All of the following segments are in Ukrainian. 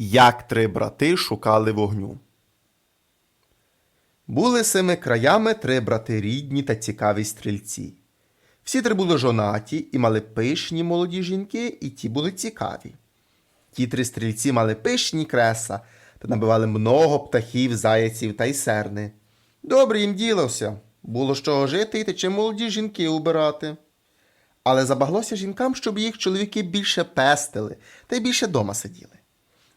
Як три брати шукали вогню. Були сими краями три брати рідні та цікаві стрільці. Всі три були жонаті і мали пишні молоді жінки, і ті були цікаві. Ті три стрільці мали пишні креса та набивали много птахів, заяців та й серни. Добре їм ділося, було з чого жити і та молоді жінки убирати. Але забаглося жінкам, щоб їх чоловіки більше пестили та й більше дома сиділи.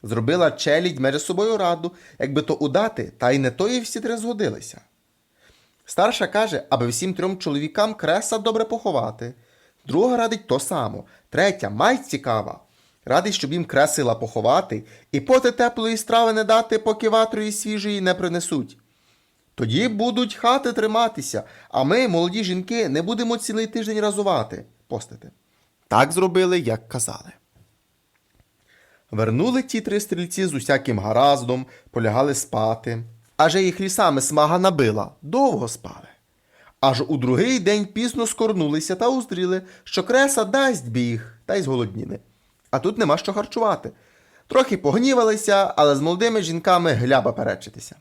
Зробила челядь між собою раду, якби то удати, та й не то і всі три згодилися. Старша каже, аби всім трьом чоловікам креса добре поховати. Друга радить то само. Третя, май цікава. Радить, щоб їм кресила поховати, і поти теплої страви не дати, поки ватрої свіжої не принесуть. Тоді будуть хати триматися, а ми, молоді жінки, не будемо цілий тиждень разувати, постити. Так зробили, як казали. Вернули ті три стрільці з усяким гараздом, полягали спати. Аже їх лісами смага набила, довго спали. Аж у другий день пізно скорнулися та уздріли, що креса дасть біг, та й зголодніли. А тут нема що харчувати. Трохи погнівалися, але з молодими жінками гляба перечитися.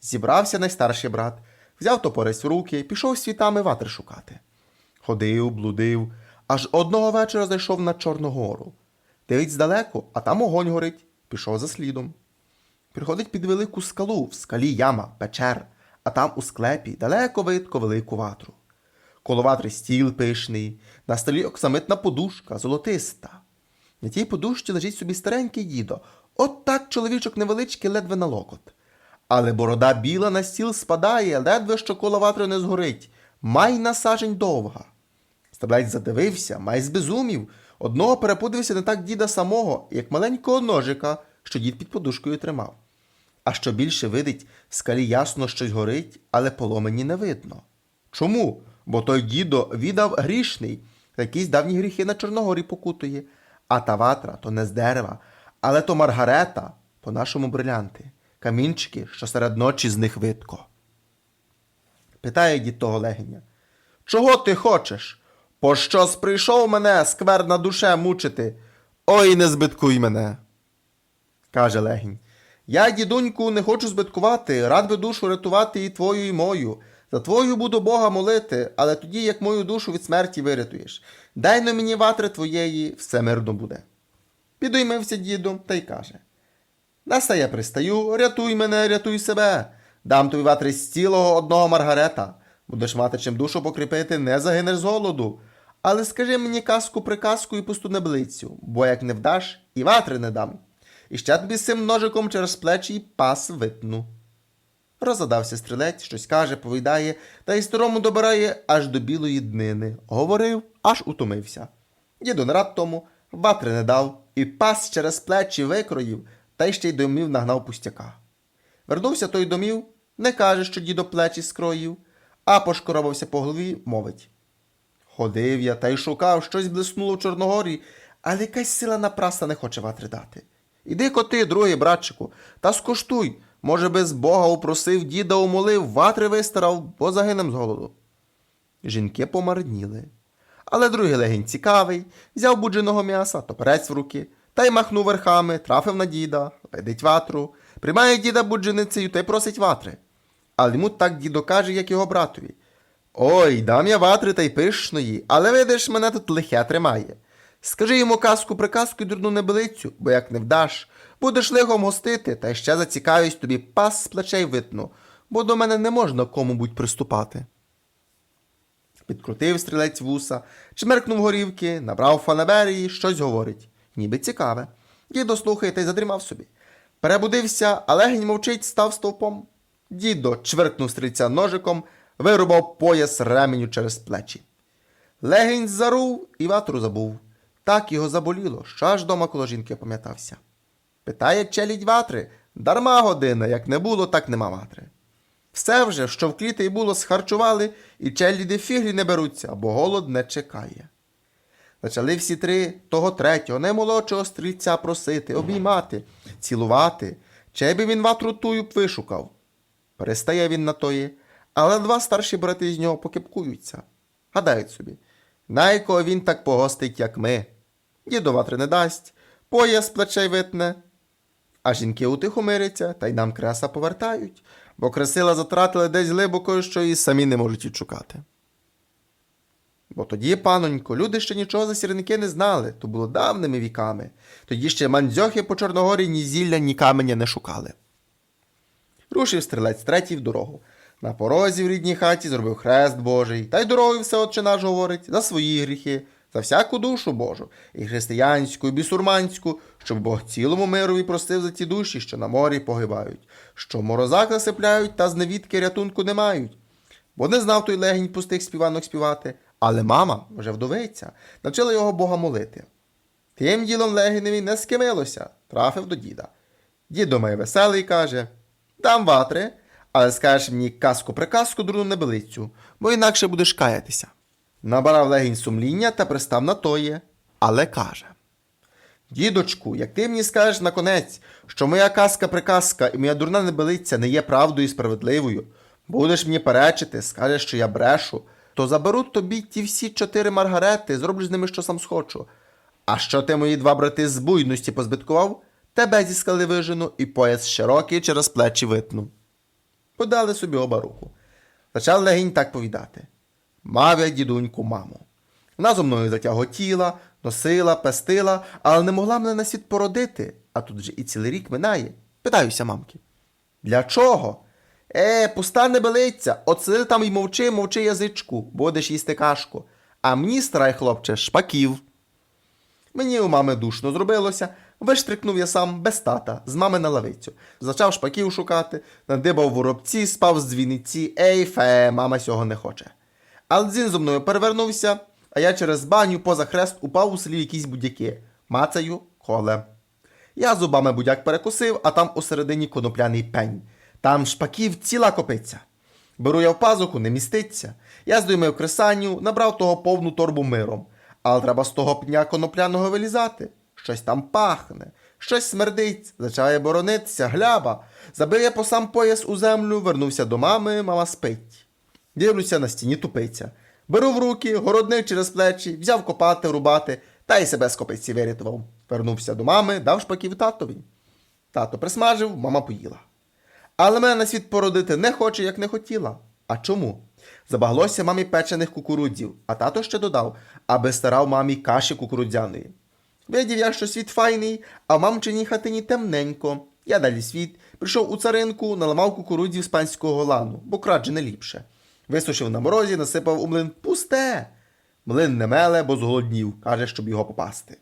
Зібрався найстарший брат, взяв топорець в руки, пішов світами ватри шукати. Ходив, блудив, аж одного вечора зайшов на Чорну гору. Дивить здалеку, а там огонь горить, пішов за слідом. Приходить під велику скалу, в скалі яма, печер, а там у склепі далеко видко велику ватру. Коло ватри стіл пишний, на столі оксамитна подушка, золотиста. На тій подушці лежить собі старенький дідо. От так чоловічок невеличкий ледве на локот. Але борода біла на стіл спадає, ледве що коло ватри не згорить, май на сажень довга. Стаблець задивився, май збезумів. Одного перепудився не так діда самого, як маленького ножика, що дід під подушкою тримав. А що більше видить, в скалі ясно щось горить, але поломені не видно. Чому? Бо той дідо віддав грішний, якісь давні гріхи на Чорногорі покутує, а та ватра то не з дерева, але то маргарета, по-нашому брилянти, камінчики, що серед ночі з них видко. Питає дід того легеня. Чого ти хочеш? Пощо сприйшов мене сквер на душе мучити? Ой, не збиткуй мене. каже легінь. Я, дідуньку, не хочу збиткувати, рад би душу рятувати і твою, і мою. За твою буду Бога молити, але тоді, як мою душу від смерті вирятуєш. Дай но мені ватри твоєї, все мирно буде. Підоймився дідом та й каже. Наса я пристаю, рятуй мене, рятуй себе. Дам тобі ватри з цілого одного маргарета. Будеш мати чим душу покріпити, не загинеш з голоду. Але скажи мені казку приказку і пусту неблицю, бо як не вдаш, і ватри не дам. І ще тобі з цим ножиком через плечі й пас витну. Розадався стрілець, щось каже, повідає, та й старому добирає аж до білої днини. Говорив, аж утомився. Діду не рад тому, ватри не дав, і пас через плечі викроїв, та й ще й домів нагнав пустяка. Вернувся той домів, не каже, що дідо плечі скроїв, а пошкоробився по голові, мовить. Ходив я та й шукав, щось блиснуло в Чорногорі, але якась сила на праса не хоче ватри дати. Іди коти, другий братчику, та скуштуй. Може, без Бога упросив, діда умолив, ватри вистарав, бо загинем з голоду. Жінки помарніли. Але другий легень цікавий, взяв будженого м'яса, топерець в руки, та й махнув верхами, трафив на діда, видить ватру, приймає діда будженицею та й просить ватри. Але йому так дідо каже, як його братові. Ой, дам я ватри та й пишної, але видиш, мене тут лихе тримає. Скажи йому казку приказку й дурну небелицю, бо як не вдаш, будеш лихом гостити, та ще зацікавість тобі пас з плечей витну, бо до мене не можна кому будь приступати. Підкрутив стрілець вуса, чмеркнув горівки, набрав фанаберії, щось говорить. Ніби цікаве. Дідо слухає та й задрімав собі. Перебудився, а легень мовчить, став стовпом. Дідо чверкнув стрільця ножиком, вирубав пояс ременю через плечі. Легень зарув і ватру забув. Так його заболіло, що аж дома коло жінки пам'ятався. Питає челідь ватри, дарма година, як не було, так нема ватри. Все вже, що в кліти й було, схарчували, і челіди фіглі не беруться, бо голод не чекає. Почали всі три того третього, наймолодшого стрільця просити, обіймати, цілувати, чей би він ватру тую б вишукав. Перестає він на тої, але два старші брати з нього покипкуються. Гадають собі, найкого він так погостить, як ми. Дідо ватри не дасть, пояс плечей витне, А жінки утихомиряться та й нам креса повертають, бо кресила затратили десь глибоко, що і самі не можуть відшукати. Бо тоді, панонько, люди ще нічого за сірники не знали, то було давними віками. Тоді ще мандзьохи по Чорногорі ні зілля, ні каменя не шукали. Рушив стрілець третій в дорогу. На порозі в рідній хаті зробив хрест Божий, та й дорогою все отче наш говорить за свої гріхи, за всяку душу Божу, і християнську, і бісурманську, щоб Бог цілому мирові простив за ті душі, що на морі погибають, що морозак засипляють та з невідки рятунку не мають. Бо не знав той легінь пустих співанок співати, але мама, вже вдовиця, навчила його Бога молити. Тим ділом легіневі не скимилося, трафив до діда. Дід до мене веселий каже: Дам ватри, але скажеш мені казку приказку дурну небелицю, бо інакше будеш каятися. Набарав легінь сумління та пристав на тоє, але каже: Дідочку, як ти мені скажеш на конець, що моя казка приказка і моя дурна небелиця не є правдою і справедливою, будеш мені перечити, скажеш, що я брешу, то заберу тобі ті всі чотири маргарети, зроблю з ними, що сам схочу. А що ти мої два брати з буйності позбиткував, тебе зі скали вижену і пояс широкий через плечі витну. Подали собі оба руку. Почав легінь так повідати. Мав я дідуньку маму. Вона зо мною затяготіла, носила, пестила, але не могла мене на світ породити, а тут же і цілий рік минає. Питаюся мамки. Для чого? Е, пуста небелиця, от сиди там і мовчи, мовчи язичку, будеш їсти кашку. А мені, старай хлопче, шпаків. Мені у мами душно зробилося, виштрикнув я сам без тата, з мами на лавицю. Зачав шпаків шукати, надибав воробці, спав з дзвіниці, ей фе, мама сього не хоче. Але дзін зо мною перевернувся, а я через баню поза хрест упав у селі якісь будяки. Мацаю коле. Я зубами будяк перекусив, а там усередині конопляний пень. Там шпаків ціла копиця. Беру я в пазуху, не міститься. Я здоймив кресанню, набрав того повну торбу миром. Але треба з того пня конопляного вилізати. Щось там пахне, щось смердить, зачає боронитися, гляба. Забив я по сам пояс у землю, вернувся до мами, мама спить. Дивлюся на стіні тупиця. Беру в руки, городник через плечі, взяв копати, рубати, та й себе з копиці вирятував. Вернувся до мами, дав шпаків татові. Тато присмажив, мама поїла. Але мене на світ породити не хоче, як не хотіла. А чому? Забаглося мамі печених кукурудзів, а тато ще додав, аби старав мамі каші кукурудзяної. Видів я, що світ файний, а в мамчиній хатині темненько. Я далі світ, прийшов у царинку, наламав кукурудзів з панського лану, бо краще не ліпше. Висушив на морозі, насипав у млин пусте. Млин не меле, бо зголоднів, каже, щоб його попасти.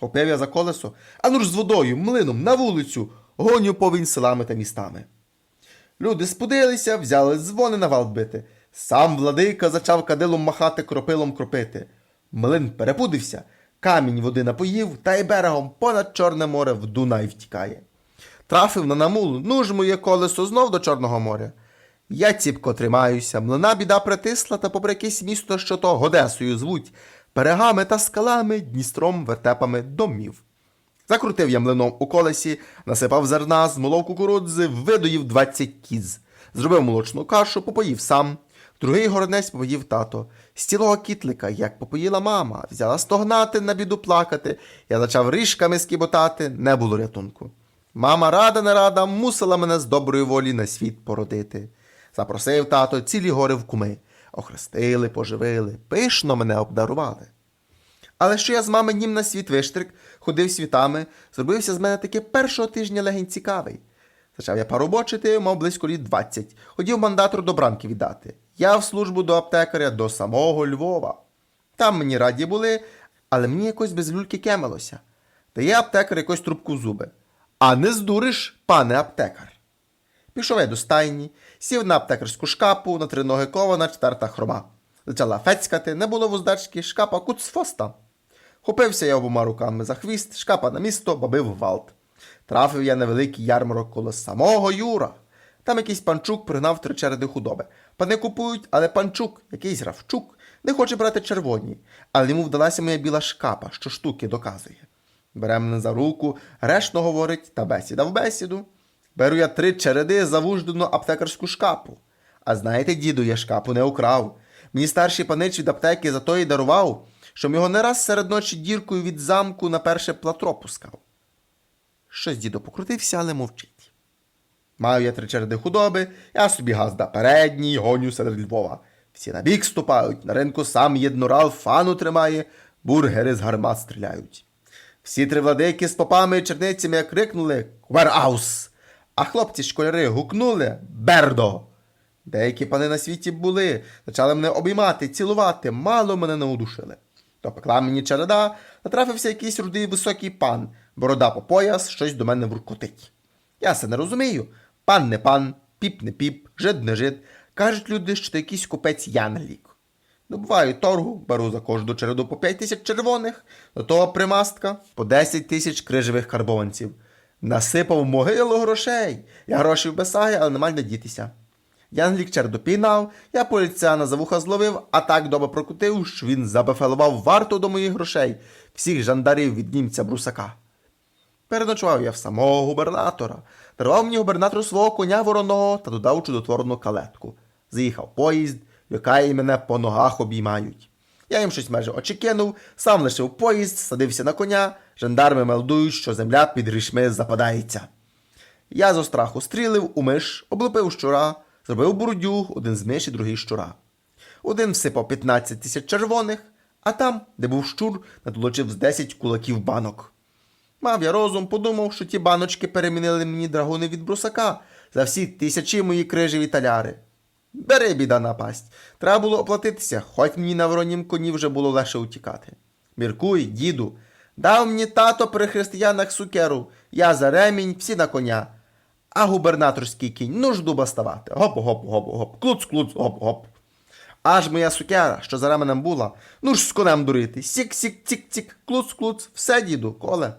Хопив я за колесо, а ну ж з водою, млином, на вулицю, гоню повінь селами та містами. Люди спудилися, взяли дзвони на вал бити. Сам владика зачав кадилом махати кропилом кропити. Млин перепудився, камінь води напоїв, та й берегом понад Чорне море в Дунай втікає. Трафив на намулу, ну ж моє колесо знов до Чорного моря. Я ціпко тримаюся, млина біда притисла, та попри якесь місто, що то Годесою звуть, перегами та скалами, Дністром, вертепами домів. Закрутив я млином у колесі, насипав зерна, змолов кукурудзи, видоїв двадцять кіз. Зробив молочну кашу, попоїв сам. Другий городець попоїв тато. З цілого кітлика, як попоїла мама, взяла стогнати, на біду плакати. Я почав ріжками скіботати, не було рятунку. Мама рада не рада, мусила мене з доброї волі на світ породити. Запросив тато цілі гори в куми. Охрестили, поживили, пишно мене обдарували. Але що я з мами нім на світ виштрик, ходив світами, зробився з мене таки першого тижня легень цікавий. Почав я парубочити, мав близько літ 20. Хотів мандатору до бранки віддати. Я в службу до аптекаря до самого Львова. Там мені раді були, але мені якось без люльки кемилося. Дає аптекар якось трубку в зуби. А не здуриш, пане аптекар. Пішов я до стайні, сів на аптекарську шкапу, на три ноги кована, четверта хрома. Почала фецькати, не було вуздачки, шкапа куцфоста. Хопився я обома руками за хвіст, шкапа на місто, бабив гвалт. Трафив я на великий ярмарок коло самого Юра. Там якийсь панчук пригнав три череди худоби. Пани купують, але панчук, якийсь равчук, не хоче брати червоні, але йому вдалася моя біла шкапа, що штуки доказує. Бере мене за руку, решно говорить та бесіда в бесіду. Беру я три череди завуждену аптекарську шкапу. А знаєте, діду, я шкапу не украв. Мені старший панич від аптеки за то дарував, що його не раз серед ночі діркою від замку на перше платро пускав. Щось дідо покрутився, але мовчить. Маю я три череди худоби, я собі газда передній, гоню серед Львова. Всі на бік ступають, на ринку сам єднорал фану тримає, бургери з гармат стріляють. Всі три владики з попами і черницями крикнули Квераус! А хлопці школяри гукнули Бердо! Деякі пани на світі були, почали мене обіймати, цілувати, мало мене не удушили. То пекла мені череда, натрапився якийсь рудий високий пан, борода по пояс, щось до мене вуркотить. Я це не розумію. Пан не пан, піп не піп, жид не жид. Кажуть люди, що то якийсь купець Янглік. Добуваю торгу, беру за кожну череду по 5 тисяч червоних, до того примастка по 10 тисяч крижевих карбованців. Насипав могилу грошей. Я грошей вбесаю, але нема де дітися. Янглік череду пійнав, я поліціяна за вуха зловив, а так добре прокутив, що він забефелував варту до моїх грошей, всіх жандарів від німця брусака. Переночував я в самого губернатора, дарував мені губернатору свого коня вороного та додав чудотворну калетку. Заїхав поїзд, лякає мене по ногах обіймають. Я їм щось майже очі кинув, сам лишив поїзд, садився на коня, жандарми мелдують, що земля під грішми западається. Я зо страху стрілив у миш, облупив щура, зробив бурдюг, один з миш і другий щура. Один всипав 15 тисяч червоних, а там, де був щур, натолочив з 10 кулаків банок. Мав я розум, подумав, що ті баночки перемінили мені драгуни від брусака за всі тисячі мої крижеві таляри. Бери, біда напасть. Треба було оплатитися, хоч мені на воронім коні вже було легше утікати. Міркуй, діду, дав мені тато при християнах сукеру, я за ремінь, всі на коня. А губернаторський кінь, ну ж дуба ставати. Гоп, гоп, гоп, гоп, клуц, клуц, гоп, гоп. Аж моя сукера, що за ременем була, ну ж з конем дурити. Сік, сік, цік, цік, клуц, клуц, все, діду, коле.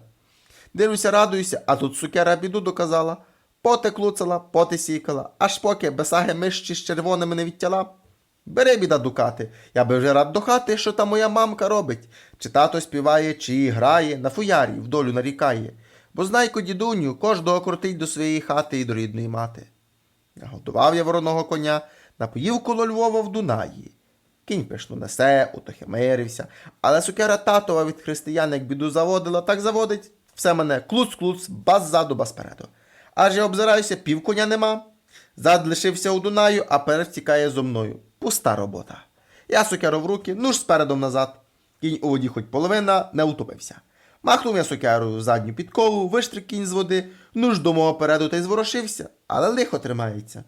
Дивлюся, радуюся, а тут сукера біду доказала. Поти клуцала, поти сікала, аж поки бесаги мишці з червоними не відтяла. Бери, біда дукати, я би вже рад до хати, що та моя мамка робить. Чи тато співає, чи грає, на фуярі, в долю нарікає. Бо знайко, дідуню, кожного крутить до своєї хати і до рідної мати. Нагодував я вороного коня, напоїв коло Львова в Дунаї. Кінь пишно несе, утохимирився, але сукера татова від християн, як біду заводила, так заводить. Все мене клуц-клуц, баз ззаду, баз переду. Аж я обзираюся, пів коня нема. Зад лишився у Дунаю, а перед тікає зо мною. Пуста робота. Я сукеру в руки, ну ж спередом назад. Кінь у воді хоч половина, не утопився. Махнув я сукерою в задню підкову, виштрик кінь з води, ну ж до мого переду та й зворушився, але лихо тримається.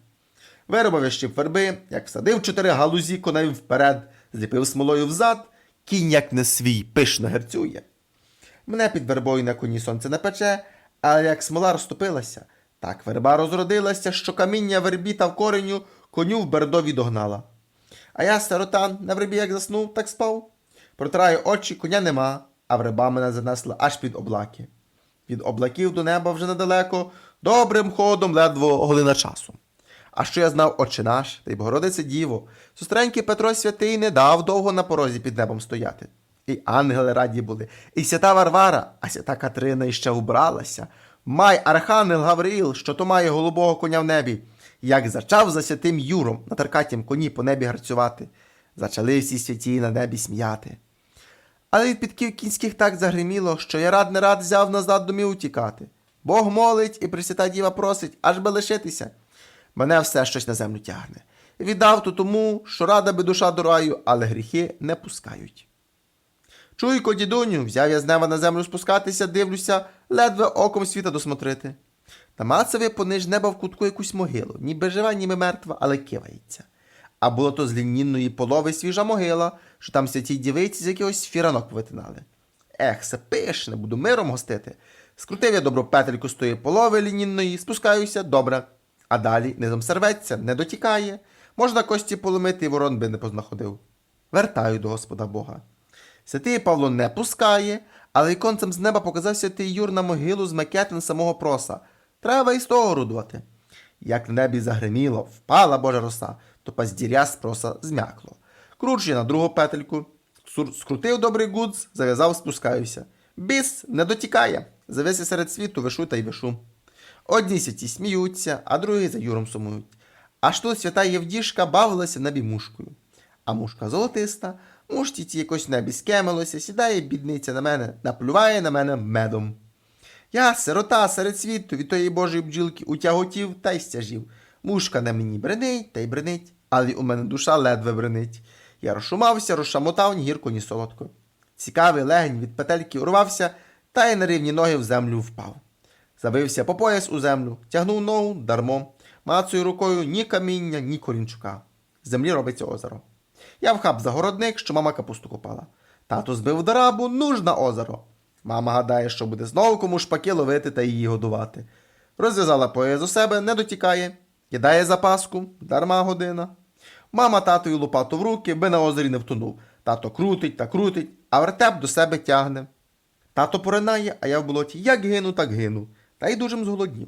Виробив я щіп верби, як всадив чотири галузі коней вперед, зліпив смолою взад, кінь як не свій, пишно герцює. Мене під вербою на коні сонце не пече, але як смола розступилася, так верба розродилася, що каміння вербі та в кореню коню в бердові догнала. А я, сиротан, на вербі як заснув, так спав. Протираю очі, коня нема, а верба мене занесла аж під облаки. Від облаків до неба вже недалеко, добрим ходом ледво година часу. А що я знав, отче наш, та й Богородице Діво, сестренький Петро Святий не дав довго на порозі під небом стояти. І ангели раді були, і свята Варвара, а свята Катерина іще убралася. Май архангел Гавриїл, що то має голубого коня в небі, як зачав за святим Юром на таркатім коні по небі гарцювати, зачали всі святі на небі сміяти. Але від підків кінських так загриміло, що я рад не рад взяв назад домів утікати. Бог молить і Пресвята Діва просить, аж би лишитися. Мене все щось на землю тягне. Віддав то тому, що рада би душа до раю, але гріхи не пускають. Чуйко, дідуню, взяв я з неба на землю спускатися, дивлюся, ледве оком світа досмотрити. Та мацеве пониж неба в кутку якусь могилу, ніби жива, ніби мертва, але кивається. А було то з лінінної полови свіжа могила, що там святій дівиці з якогось фіранок повитинали. Ех, се пишне, буду миром гостити. Скрутив я добру петельку з тої полови лінінної, спускаюся, добре. А далі низом серветься, не дотікає. Можна кості поломити, і ворон би не познаходив. Вертаю до Господа Бога. Святий Павло не пускає, але іконцем з неба показав святий Юр на могилу з макетин самого проса. Треба і з того орудувати. Як на небі загриміло, впала Божа роса, то паздіря з проса змякло. Кручу на другу петельку, скрутив добрий гудз, зав'язав, спускаюся. Біс не дотікає. Завися серед світу, вишу та й вишу. Одні святі сміються, а другі за Юром сумують. Аж тут свята Євдішка бавилася небі мушкою. А мушка золотиста, мушці ті якось небі скемилося, сідає бідниця на мене, наплюває на мене медом. Я, сирота серед світу, від тої божої бджілки утяготів та й стяжів. Мушка на мені бренить та й бренить, але у мене душа ледве бренить. Я розшумався, розшамотав ні гірко, ні солодко. Цікавий легень від петельки урвався, та й на рівні ноги в землю впав. Забився по пояс у землю, тягнув ногу дармо, мацею рукою ні каміння, ні корінчука. З землі робиться озеро. Я вхап загородник, що мама капусту копала. Тато збив дарабу, нуж на озеро. Мама гадає, що буде знову кому шпаки ловити та її годувати. Розв'язала пояс у себе, не дотікає, кидає запаску, дарма година. Мама татою лопату в руки, би на озері не втонув. Тато крутить та крутить, а вертеп до себе тягне. Тато поринає, а я в болоті як гину, так гину. Та й дуже зголоднів.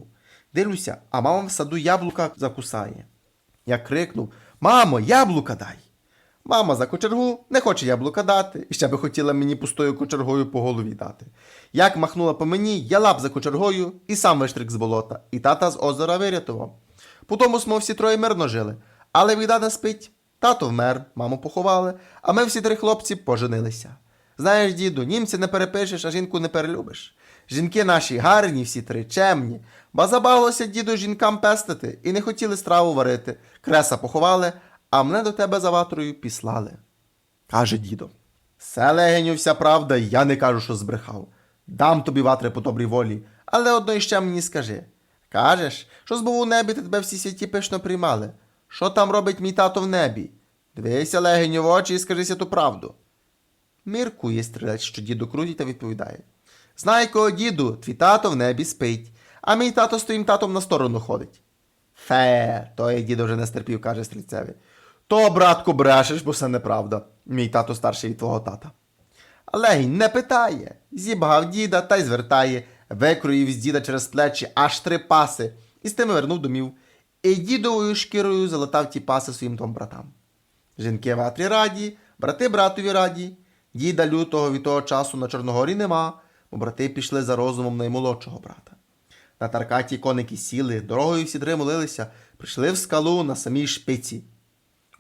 Дивлюся, а мама в саду яблука закусає. Я крикнув: Мамо, яблука дай! Мама за кочергу не хоче яблука дати, і ще би хотіла мені пустою кочергою по голові дати. Як махнула по мені, я лап за кочергою і сам виштрик з болота, і тата з озера вирятував. Потому ми всі троє мирно жили, але віда спить. Тато вмер, маму поховали, а ми всі три хлопці поженилися. Знаєш, діду, німця не перепишеш, а жінку не перелюбиш. Жінки наші гарні, всі три, чемні, бо забавилося діду жінкам пестити і не хотіли страву варити. Креса поховали, а мене до тебе за ватрою післали. Каже дідо. Все легеню, вся правда, я не кажу, що збрехав. Дам тобі ватри по добрій волі, але одно іще мені скажи. Кажеш, що збув у небі та тебе всі святі пишно приймали. Що там робить мій тато в небі? Дивися легеню в очі і скажися ту правду. Міркує стрілець, що діду крутить та відповідає. Знай кого, діду, твій тато в небі спить, а мій тато з твоїм татом на сторону ходить. Фе, то той дідо вже не стерпів, каже стрільцеві. То, братку, брешеш, бо все неправда. Мій тато старший від твого тата. Але не питає. Зібгав діда та й звертає, викроїв з діда через плечі аж три паси, і з тими вернув домів. І дідовою шкірою залатав ті паси своїм двом братам. Жінки ватрі раді, брати братові раді. Діда лютого від того часу на Чорногорі нема, бо брати пішли за розумом наймолодшого брата. На Таркаті коники сіли, дорогою всі три молилися, прийшли в скалу на самій шпиці.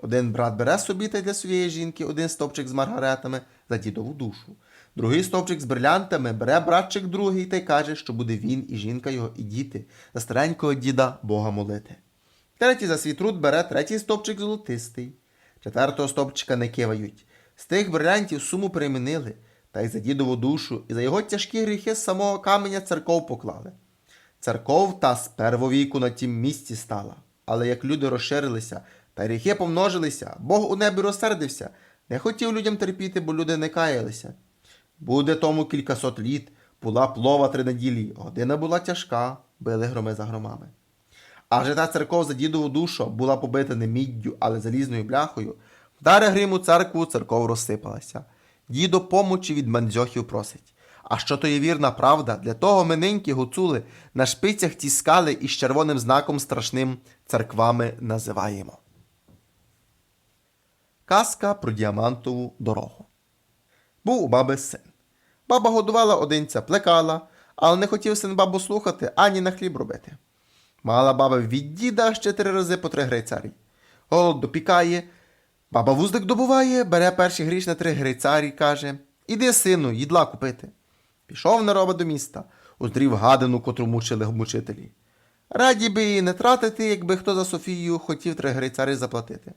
Один брат бере собі та для своєї жінки один стовпчик з маргаретами за дідову душу. Другий стовпчик з брилянтами бере братчик другий та й каже, що буде він і жінка його, і діти за старенького діда Бога молити. Третій за свій труд бере третій стовпчик золотистий. Четвертого стовпчика не кивають. З тих брилянтів суму перемінили, та й за дідову душу, і за його тяжкі гріхи з самого каменя церков поклали. Церков та з первовіку на тім місці стала. Але як люди розширилися та гріхи помножилися, Бог у небі розсердився, не хотів людям терпіти, бо люди не каялися. Буде тому кількасот літ, була плова три неділі, година була тяжка, били громи за громами. А же та церков за дідову душу була побита не міддю, але залізною бляхою. Вдари гриму церкву, церков розсипалася. Дідо помочі від мандзьохів просить. А що то є вірна правда, для того ми ниньки гуцули на шпицях ті скали із червоним знаком страшним церквами називаємо. Казка про діамантову дорогу. Був у баби син. Баба годувала одинця, плекала, але не хотів син бабу слухати ані на хліб робити. Мала баба від діда ще три рази по три грейцарі. Голод допікає. Баба вуздик добуває, бере перші гріш на три грейцарі, каже Іди, сину, їдла купити. Пішов нероба до міста, уздрів гадину, котру мучили мучителі. Раді би її не тратити, якби хто за Софію хотів три грейцари заплатити.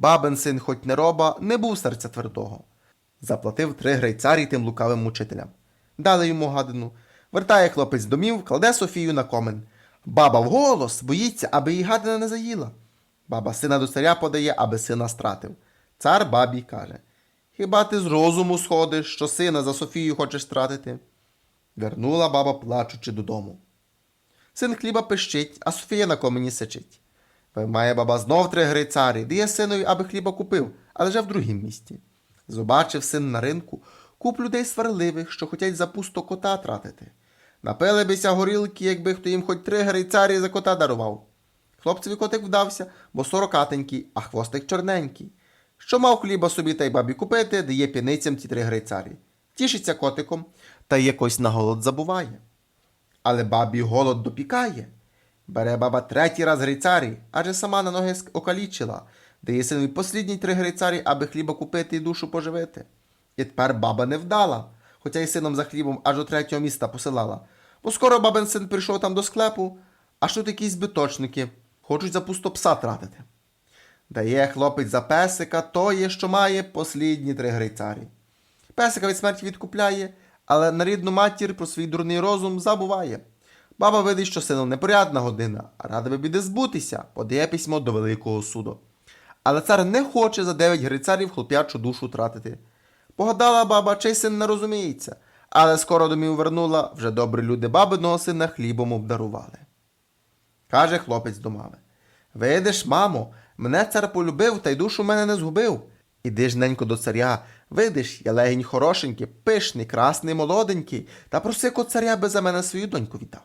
Бабин син, хоч не роба, не був серця твердого. Заплатив три грейцарі тим лукавим мучителям. Дали йому гадину. Вертає хлопець домів, кладе Софію на комен. Баба вголос боїться, аби її гадина не заїла. Баба сина до царя подає, аби сина стратив. Цар бабі каже: Хіба ти з розуму сходиш, що сина за Софію хочеш стратити? Вернула баба, плачучи додому. Син хліба пищить, а Софія на комені сичить. Виймає баба знов три грицарі, дає синові, аби хліба купив, але вже в другім місті. Побачив син на ринку куп людей сварливих, що хотять за пусто кота тратити. Напили бися горілки, якби хто їм хоч три грицарі за кота дарував. Хлопцеві котик вдався, бо сорокатенький, а хвостик чорненький. Що мав хліба собі та й бабі купити, дає піницям ті три грицарі. Тішиться котиком та якось на голод забуває. Але бабі голод допікає. Бере баба третій раз грицарі, адже сама на ноги окалічила, дає синові послідні три грицарі, аби хліба купити і душу поживити. І тепер баба не вдала. хоча й сином за хлібом аж до третього міста посилала. Бо скоро бабин син прийшов там до склепу, а що якісь збиточники хочуть за пусто пса тратити. Дає хлопець за песика тоє, що має послідні три грицарі. Песика від смерті відкупляє, але на рідну матір про свій дурний розум забуває. Баба видить, що сином непорядна година, а рада би біди збутися, подає письмо до Великого суду. Але цар не хоче за дев'ять грицарів хлоп'ячу душу тратити. Погадала баба, чий син не розуміється, але скоро домів вернула, вже добрі люди бабиного сина хлібом обдарували. Каже хлопець до мами. Видиш, мамо, мене цар полюбив, та й душу мене не згубив. Іди ж ненько до царя, видиш, я легінь хорошенький, пишний, красний, молоденький, та проси ко царя би за мене свою доньку віддав.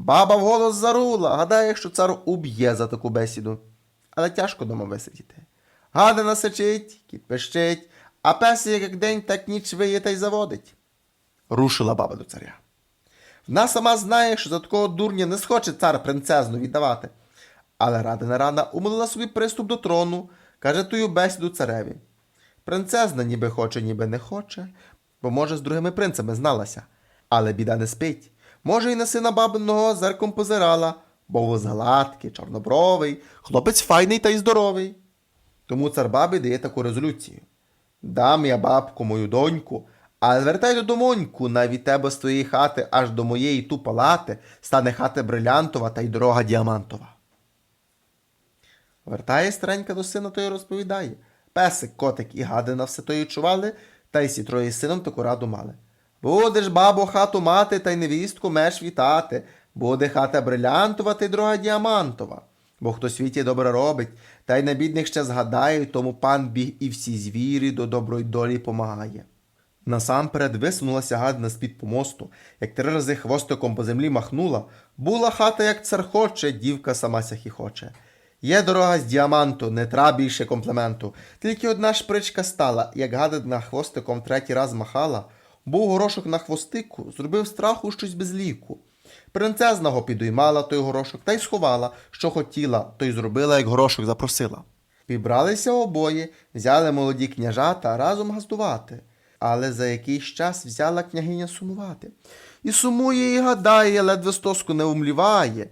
Баба вголос зарула, гадає, що цар уб'є за таку бесіду. Але тяжко дома висидіти. Гадина сичить, кіт пищить, а пес як день, так ніч виє та й заводить. Рушила баба до царя. Вона сама знає, що за такого дурня не схоче цар принцезну віддавати. Але радина рана умолила собі приступ до трону, каже тую бесіду цареві. Принцезна ніби хоче, ніби не хоче, бо може з другими принцами зналася. Але біда не спить. Може, і на сина бабиного зерком позирала, бо воз гладкий, чорнобровий, хлопець файний та й здоровий. Тому цар бабі дає таку резолюцію. Дам я бабку мою доньку, а звертай до домоньку, навіть тебе з твоєї хати аж до моєї ту палати стане хата брилянтова та й дорога діамантова. Вертає старенька до сина, то й розповідає. Песик, котик і гадина все то й чували, та й сі троє з сином таку раду мали. Будеш, бабо, хату мати та й невістку меш вітати, буде хата брилянтова та й дорога діамантова. Бо хто світі добре робить, та й на бідних ще згадає, тому пан біг і всі звірі до доброї долі помагає. Насамперед висунулася гадина з-під помосту, як три рази хвостиком по землі махнула, була хата, як цар хоче, дівка сама ся хіхоче. Є дорога з діаманту, не тра більше комплементу. Тільки одна шпричка стала, як гадина хвостиком третій раз махала, був горошок на хвостику, зробив страху щось без ліку. Принцезна го підіймала той горошок та й сховала, що хотіла, то й зробила, як горошок запросила. Пібралися обоє, взяли молоді княжата разом газдувати. Але за якийсь час взяла княгиня сумувати. І сумує, і гадає, ледве стоску не умліває.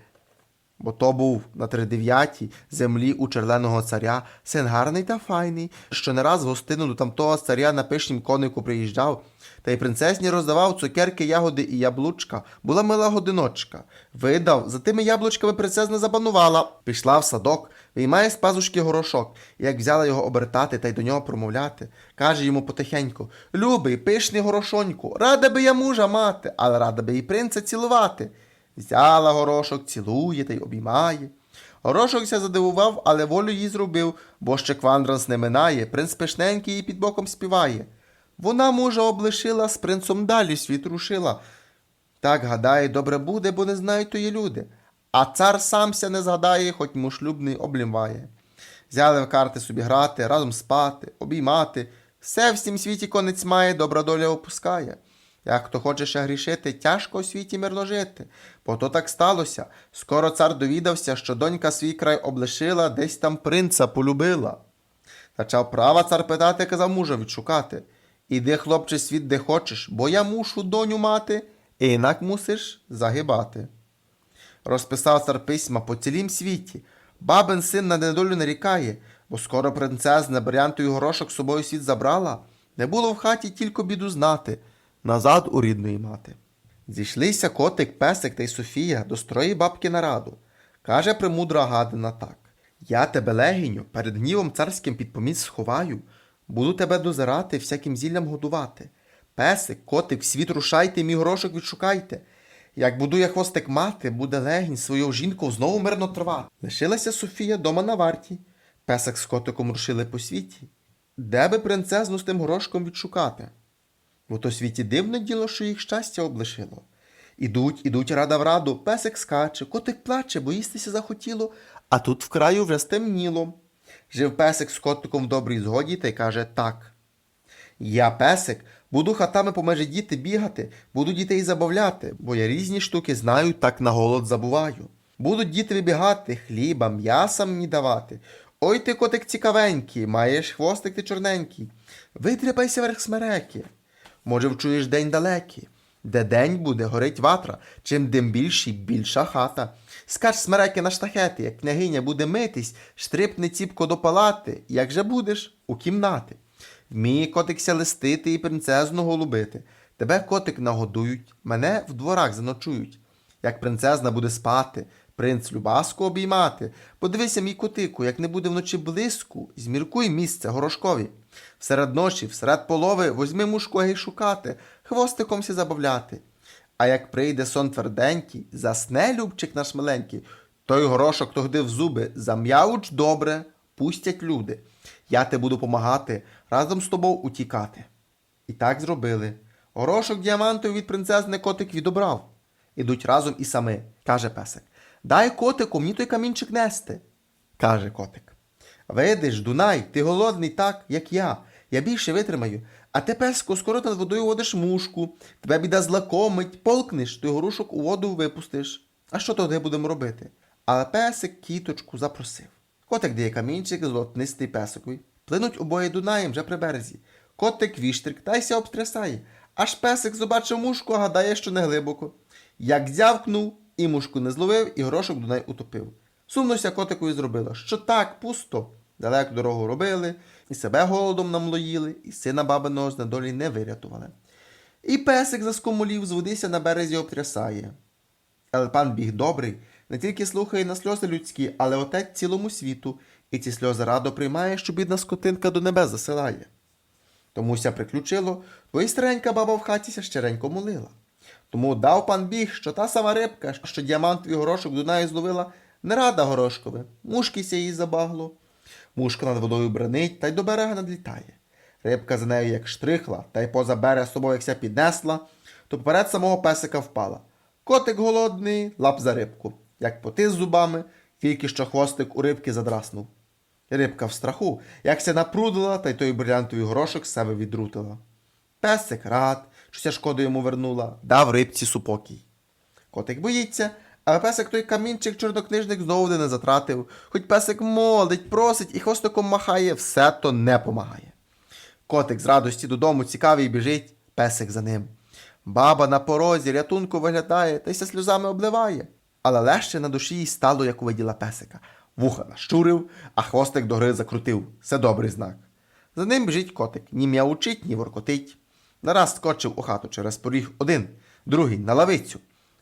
Бо то був на тридев'ятій землі у черленого царя син гарний та файний, що не раз гостину до тамтого царя на пишнім конику приїжджав, та й принцесні роздавав цукерки, ягоди і яблучка. Була мила годиночка. Видав, за тими яблучками принцесна запанувала. Пішла в садок, виймає з пазушки горошок, як взяла його обертати та й до нього промовляти, каже йому потихеньку Любий, пишний горошоньку, рада би я мужа мати, але рада би і принца цілувати. Взяла горошок, цілує та й обіймає. Горошок ся задивував, але волю їй зробив, бо ще квандрас не минає, принц пишненький їй під боком співає. Вона мужа облишила, з принцом далі світ рушила. Так гадає, добре буде, бо не знають тої люди. А цар самся не згадає, хоч му шлюбний облімває. Взяли в карти собі грати, разом спати, обіймати. Все в цім світі конець має, добра доля опускає. Як хто хоче ще грішити, тяжко у світі мирно жити. Бо то так сталося. Скоро цар довідався, що донька свій край облишила, десь там принца полюбила. Почав права цар питати, казав мужа відшукати. Іди, хлопче, світ, де хочеш, бо я мушу доню мати, і інак мусиш загибати. Розписав цар письма по цілім світі. Бабин син на недолю нарікає, бо скоро принцезна брянтою горошок собою світ забрала. Не було в хаті тільки біду знати, назад у рідної мати. Зійшлися котик, песик та й Софія до строї бабки на раду. Каже премудра гадина так: Я тебе, легіню, перед гнівом царським під поміст сховаю, буду тебе дозирати, всяким зіллям годувати. Песик, котик, в світ рушайте, мій горошок відшукайте. Як буду я хвостик мати, буде легінь свою жінку знову мирно тривати. Лишилася Софія дома на варті. Песик з котиком рушили по світі. Де би принцезну з тим горошком відшукати? Бо то світі дивне діло, що їх щастя облишило. Ідуть, ідуть рада в раду, песик скаче, котик плаче, бо їстися захотіло, а тут в краю вже стемніло. Жив песик з котиком в добрій згоді та й каже так. Я, песик, буду хатами по межі діти бігати, буду дітей забавляти, бо я різні штуки знаю, так на голод забуваю. Будуть діти вибігати, хліба, м'яса мені давати. Ой ти, котик цікавенький, маєш хвостик ти чорненький. Витряпайся верх смереки. Може, вчуєш день далекий, де день буде, горить ватра, чим дим більший, більша хата. Скач смереки на штахети, як княгиня буде митись, штрипне ціпко до палати, як же будеш у кімнати. Вміє котикся листити і принцезну голубити. Тебе котик нагодують, мене в дворах заночують. Як принцезна буде спати, принц любаску обіймати. Подивися, мій котику, як не буде вночі блиску, зміркуй місце горошкові. Всеред ночі, всеред полови, возьми мушку гей шукати, хвостиком сі забавляти. А як прийде сон тверденький, засне любчик наш миленький, той горошок тогди в зуби зам'явуч добре, пустять люди. Я те буду помагати, разом з тобою утікати. І так зробили. Горошок діамантовий від принцесни котик відобрав. Ідуть разом і сами, каже песик. Дай котику мені той камінчик нести, каже котик. Видиш, Дунай, ти голодний так, як я. Я більше витримаю. А ти, песко, скоро над водою водиш мушку, тебе біда злакомить, полкнеш, ти горушок у воду випустиш. А що тоді будемо робити? Але песик кіточку запросив. Котик дає камінчик, золотнистий песикові. Плинуть обоє Дунаєм вже при березі. Котик віштрик та й ся обстрясає. Аж песик побачив мушку, гадає, що не глибоко. Як дзявкнув, і мушку не зловив, і горошок Дунай утопив. Сумнося котикові зробила, що так пусто. Далеку дорогу робили, і себе голодом намлоїли, і сина бабиного з недолі не вирятували. І песик заскомолів, з водися на березі обтрясає. Але пан біг добрий, не тільки слухає на сльози людські, але отець цілому світу, і ці сльози радо приймає, що бідна скотинка до небес засилає. Томуся приключило, бо і старенька баба в хаті щиренько молила. Тому дав пан біг, що та сама рибка, що діамантовий горошок Дунаю зловила, не рада горошкове, мушкися їй забагло. Мушка над водою бренить та й до берега надлітає. Рибка за нею як штрихла, та й поза берег собою якся піднесла, то поперед самого песика впала. Котик голодний, лап за рибку, як потис зубами, тільки що хвостик у рибки задраснув. Рибка в страху, якся напрудила, та й той брилянтовий горошок себе відрутила. Песик рад, що ця шкода йому вернула, дав рибці супокій. Котик боїться, але песик той камінчик чорнокнижник знову не затратив. Хоч песик молить, просить і хвостиком махає, все то не помагає. Котик з радості додому цікавий біжить, песик за ним. Баба на порозі рятунку виглядає та й ся сльозами обливає. Але легше на душі їй стало, як увиділа песика. Вуха нащурив, а хвостик до гри закрутив. Це добрий знак. За ним біжить котик, ні м'яучить, ні воркотить. Нараз скочив у хату через поріг один, другий на лавицю.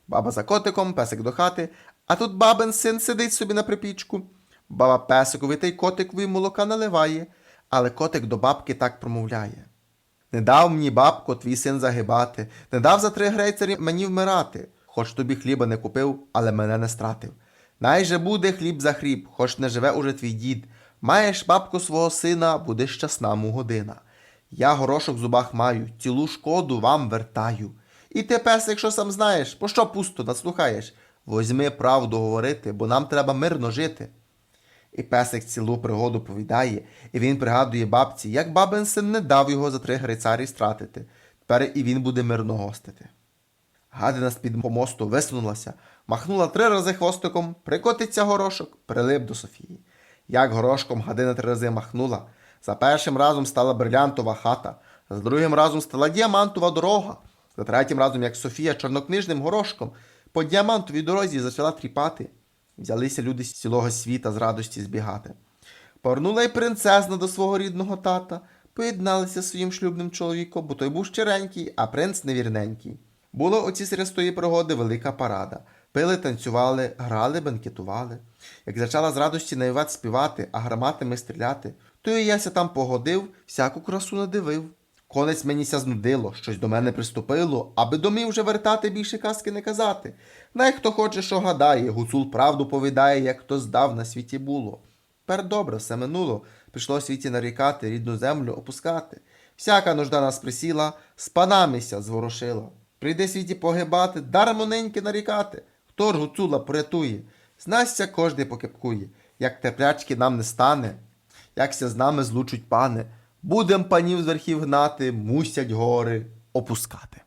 Баба за котиком, песик до хати, а тут бабин син сидить собі на припічку. Баба песикові та й котикові молока наливає, але котик до бабки так промовляє. Не дав мені, бабко, твій син загибати, не дав за три грейцарі мені вмирати. Хоч тобі хліба не купив, але мене не стратив. Най же буде хліб за хліб, хоч не живе уже твій дід. Маєш бабку свого сина, буде щасна му година. Я горошок в зубах маю, цілу шкоду вам вертаю. І ти, пес, якщо сам знаєш, по що пусто наслухаєш? Возьми правду говорити, бо нам треба мирно жити. І песик цілу пригоду повідає, і він пригадує бабці, як бабин син не дав його за три грицарі стратити. Тепер і він буде мирно гостити. Гадина з-під помосту висунулася, махнула три рази хвостиком, прикотиться горошок, прилип до Софії. Як горошком гадина три рази махнула, за першим разом стала брилянтова хата, за другим разом стала діамантова дорога, за третім разом, як Софія чорнокнижним горошком по діамантовій дорозі почала тріпати. Взялися люди з цілого світа з радості збігати. Повернула й принцесна до свого рідного тата, поєдналися зі своїм шлюбним чоловіком, бо той був щиренький, а принц невірненький. Було оці серед тої пригоди велика парада. Пили, танцювали, грали, бенкетували. Як почала з радості навівати співати, а гарматами стріляти, то і яся там погодив, всяку красу надивив. Конець мені ся знудило, щось до мене приступило, аби домів вже вертати більше казки не казати. Най хто хоче, що гадає, гуцул правду повідає, як хто здав на світі було. Тепер добре, все минуло, прийшло світі нарікати, рідну землю опускати. Всяка нужда нас присіла, з панамися зворушила. Прийде світі погибати, дармо неньки нарікати. Хто ж гуцула порятує? Знася кожний покипкує, як теплячки нам не стане, якся з нами злучуть пани. Будем панів з верхів гнати, мусять гори опускати.